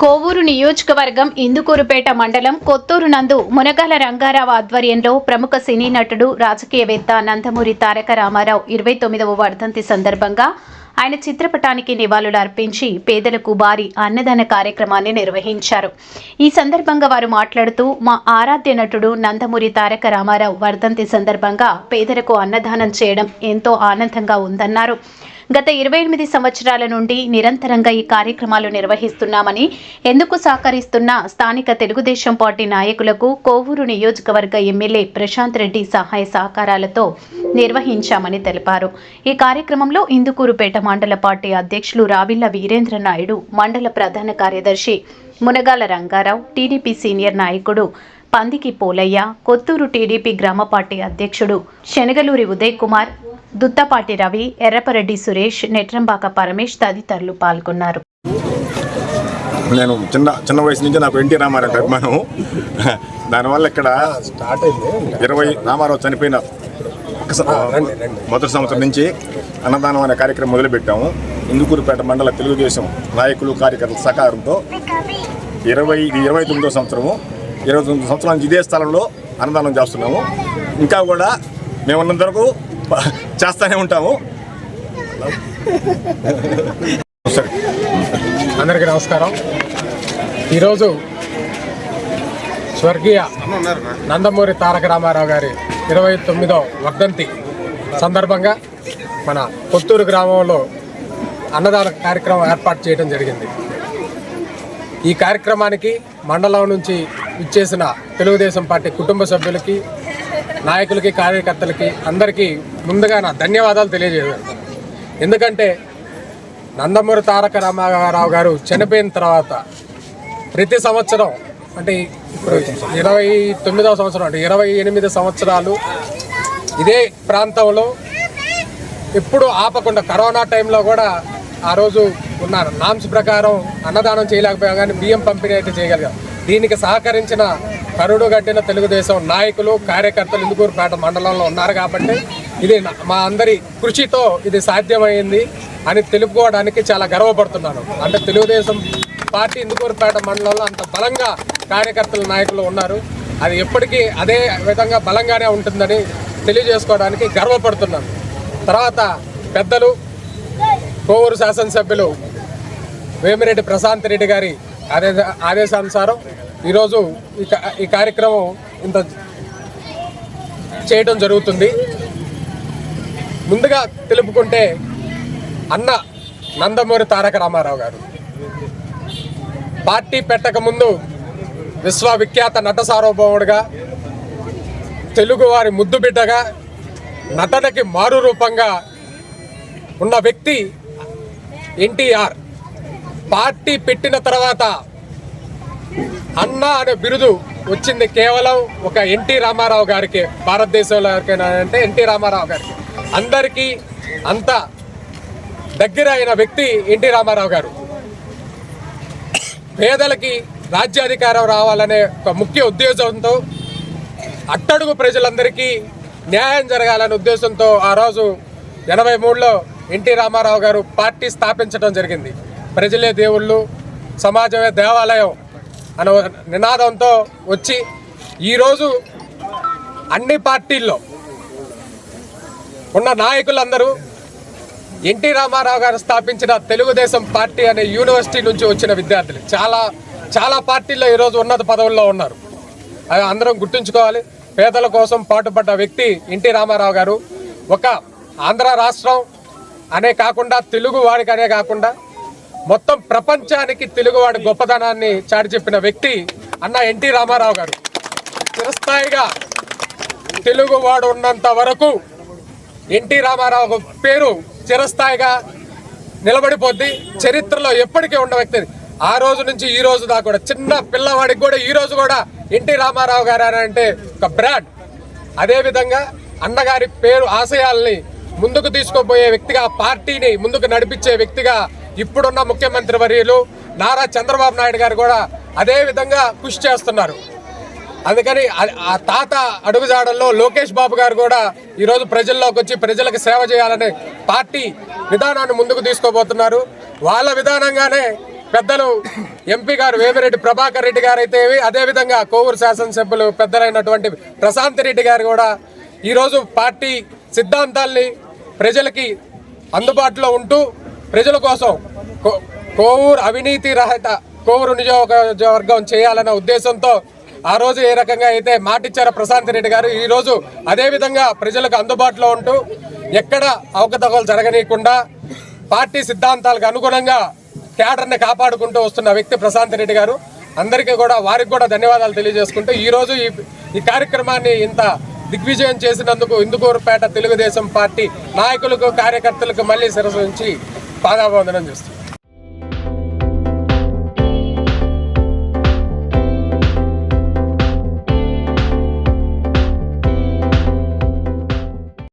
కోవూరు నియోజకవర్గం ఇందుకూరుపేట మండలం కొత్తూరు నందు మునగాల రంగారావు ఆధ్వర్యంలో ప్రముఖ సినీ నటుడు రాజకీయవేత్త నందమూరి తారక రామారావు ఇరవై తొమ్మిదవ వర్ధంతి సందర్భంగా ఆయన చిత్రపటానికి నివాళులు అర్పించి పేదలకు భారీ అన్నదాన కార్యక్రమాన్ని నిర్వహించారు. ఈ సందర్భంగా వారు మాట్లాడుతూ మా ఆరాధ్య నటుడు నందమూరి తారక రామారావు వర్ధంతి సందర్భంగా పేదలకు అన్నదానం చేయడం ఎంతో ఆనందంగా ఉందన్నారు. గత ఇరవై ఎనిమిది సంవత్సరాల నుండి నిరంతరంగా ఈ కార్యక్రమాలు నిర్వహిస్తున్నామని ఎందుకు సహకరిస్తున్న స్థానిక తెలుగుదేశం పార్టీ నాయకులకు కోవూరు నియోజకవర్గ ఎమ్మెల్యే ప్రశాంత్ రెడ్డి సహాయ సహకారాలతో నిర్వహించామని తెలిపారు. ఈ కార్యక్రమంలో ఇందుకూరుపేట మండల పార్టీ అధ్యక్షులు రావిళ్ళ వీరేంద్ర నాయుడు మండల ప్రధాన కార్యదర్శి మునగాల రంగారావు టీడీపీ సీనియర్ నాయకుడు పందికి పోలయ్య కొత్తూరు టీడీపీ గ్రామ పార్టీ అధ్యక్షుడు శనగలూరి ఉదయ్ కుమార్ దుత్తపాటి రవి ఎర్రపరెడ్డి సురేష్ నెట్రంబాక పరమేష్ తదితరులు పాల్గొన్నారు. నేను చిన్న చిన్న వయసు నుంచి నాకు ఎన్టీ రామారావు అభిమానం దానివల్ల ఇక్కడ స్టార్ట్ అయింది. ఇరవై రామారావు చనిపోయిన మొదటి సంవత్సరం నుంచి అన్నదానం అనే కార్యక్రమం మొదలుపెట్టాము. ఇందుకూరుపేట మండల తెలుగుదేశం నాయకులు కార్యకర్తల సహకారంతో ఇరవై ఇది ఇరవై తొమ్మిదో సంవత్సరము. ఇరవై తొమ్మిది సంవత్సరాల నుంచి ఇదే స్థలంలో అన్నదానం చేస్తున్నాము. ఇంకా కూడా మేము ఉన్నంత వరకు చేస్తూనే ఉంటాము. అందరికీ నమస్కారం. ఈరోజు స్వర్గీయ నందమూరి తారక రామారావు గారి ఇరవై తొమ్మిదో వర్ధంతి సందర్భంగా మన కొత్తూరు గ్రామంలో అన్నదాన కార్యక్రమం ఏర్పాటు చేయడం జరిగింది. ఈ కార్యక్రమానికి మండలం నుంచి ఇచ్చేసిన తెలుగుదేశం పార్టీ కుటుంబ సభ్యులకి నాయకులకి కార్యకర్తలకి అందరికీ ముందుగా నా ధన్యవాదాలు తెలియజేస్తాను ఎందుకంటే నందమూరి తారక రామారావు గారు చనిపోయిన తర్వాత ప్రతి సంవత్సరం అంటే ఇప్పుడు ఇరవై తొమ్మిదవ సంవత్సరం అంటే ఇరవై ఎనిమిది సంవత్సరాలు ఇదే ప్రాంతంలో ఎప్పుడు ఆపకుండా కరోనా టైంలో కూడా ఆ రోజు ఉన్న నామ్స్ ప్రకారం అన్నదానం చేయలేకపోయాం కానీ బియ్యం పంపిణీ అయితే చేయగలిగాం. దీనికి సహకరించిన కరుడు గట్టిన తెలుగుదేశం నాయకులు కార్యకర్తలు ఇందుకూరుపేట మండలంలో ఉన్నారు కాబట్టి ఇది మా అందరి కృషితో ఇది సాధ్యమైంది అని తెలుపుకోవడానికి చాలా గర్వపడుతున్నాను. అంటే తెలుగుదేశం పార్టీ ఇందుకూరుపేట మండలంలో అంత బలంగా కార్యకర్తలు నాయకులు ఉన్నారు. అది ఎప్పటికీ అదే విధంగా బలంగానే ఉంటుందని తెలియజేసుకోవడానికి గర్వపడుతున్నాను. తర్వాత పెద్దలు కోవూరు శాసనసభ్యులు వేమిరెడ్డి ప్రశాంత్ రెడ్డి గారి ఆదేశ ఆదేశానుసారం ఈరోజు ఈ ఈ కార్యక్రమం ఇంత చేయడం జరుగుతుంది. ముందుగా తెలుపుకుంటే అన్న నందమూరి తారక రామారావు గారు. పార్టీ పెట్టకముందు విశ్వవిఖ్యాత నట సార్వభౌముడుగా తెలుగువారి ముద్దు బిడ్డగా నటనకి మారు రూపంగా ఉన్న వ్యక్తి ఎన్టీఆర్. పార్టీ పెట్టిన తర్వాత అన్న అనే బిరుదు వచ్చింది కేవలం ఒక ఎన్టీ రామారావు గారికి భారతదేశంలో ఎవరికైనా అంటే ఎన్టీ రామారావు గారికి. అందరికీ అంత దగ్గర అయిన వ్యక్తి ఎన్టీ రామారావు గారు. పేదలకి రాజ్యాధికారం రావాలనే ఒక ముఖ్య ఉద్దేశంతో అట్టడుగు ప్రజలందరికీ న్యాయం జరగాలనే ఉద్దేశంతో ఆ రోజు ఎనభై మూడులో ఎన్టీ రామారావు గారు పార్టీ స్థాపించడం జరిగింది. ప్రజలే దేవుళ్ళు సమాజమే దేవాలయం అనే నినాదంతో వచ్చి ఈరోజు అన్ని పార్టీల్లో ఉన్న నాయకులందరూ ఎన్టీ రామారావు గారు స్థాపించిన తెలుగుదేశం పార్టీ అనే యూనివర్సిటీ నుంచి వచ్చిన విద్యార్థులు. చాలా చాలా పార్టీల్లో ఈరోజు ఉన్నత పదవుల్లో ఉన్నారు. అది అందరం గుర్తుంచుకోవాలి. పేదల కోసం పాటుపడ్డ వ్యక్తి ఎన్టీ రామారావు గారు. ఒక ఆంధ్ర రాష్ట్రం అనే కాకుండా తెలుగు వాడికనే కాకుండా మొత్తం ప్రపంచానికి తెలుగువాడి గొప్పతనాన్ని చాటి చెప్పిన వ్యక్తి అన్న ఎన్టీ రామారావు గారు. చిరస్థాయిగా తెలుగువాడు ఉన్నంత వరకు ఎన్టీ రామారావు పేరు చిరస్థాయిగా నిలబడిపోద్ది. చరిత్రలో ఎప్పటికీ ఉన్న వ్యక్తి ఆ రోజు నుంచి ఈ రోజు దాకా కూడా చిన్న పిల్లవాడికి కూడా ఈ రోజు కూడా ఎన్టీ రామారావు గారు అని అంటే ఒక బ్రాండ్. అదేవిధంగా అన్నగారి పేరు ఆశయాల్ని ముందుకు తీసుకుపోయే వ్యక్తిగా పార్టీని ముందుకు నడిపించే వ్యక్తిగా ఇప్పుడున్న ముఖ్యమంత్రి వర్యులు నారా చంద్రబాబు నాయుడు గారు కూడా అదే విధంగా కృషి చేస్తున్నారు. అందుకని ఆ- తాత అడుగుజాడల్లో లోకేష్ బాబు గారు కూడా ఈరోజు ప్రజల్లోకి వచ్చి ప్రజలకు సేవ చేయాలనే పార్టీ విధానాన్ని ముందుకు తీసుకోబోతున్నారు. వాళ్ళ విధానంగానే పెద్దలు ఎంపీ గారు వేమిరెడ్డి ప్రభాకర్ రెడ్డి గారు అయితే అదేవిధంగా కోవూరు శాసనసభ్యులు పెద్దలైనటువంటి ప్రశాంత్ రెడ్డి గారు కూడా ఈరోజు పార్టీ సిద్ధాంతాల్ని ప్రజలకి అందుబాటులో ఉంటూ ప్రజల కోసం కో- కోవూరు అవినీతి రహిత కోవూరు నియోజకవర్గం చేయాలన్న ఉద్దేశంతో ఆ రోజు ఏ రకంగా అయితే మాటిచ్చారో ప్రశాంత్ రెడ్డి గారు ఈరోజు అదేవిధంగా ప్రజలకు అందుబాటులో ఉంటూ ఎక్కడ అవకతవకలు జరగనీయకుండా పార్టీ సిద్ధాంతాలకు అనుగుణంగా క్యాడర్ని కాపాడుకుంటూ వస్తున్న వ్యక్తి ప్రశాంత్ రెడ్డి గారు. అందరికీ కూడా వారికి కూడా ధన్యవాదాలు తెలియజేసుకుంటూ ఈ రోజు ఈ ఈ కార్యక్రమాన్ని ఇంత దిగ్విజయం చేసినందుకు ఇందుకూరుపేట తెలుగుదేశం పార్టీ నాయకులకు కార్యకర్తలకు మళ్ళీ శిరసు పాదాభివందనం చేస్తుంది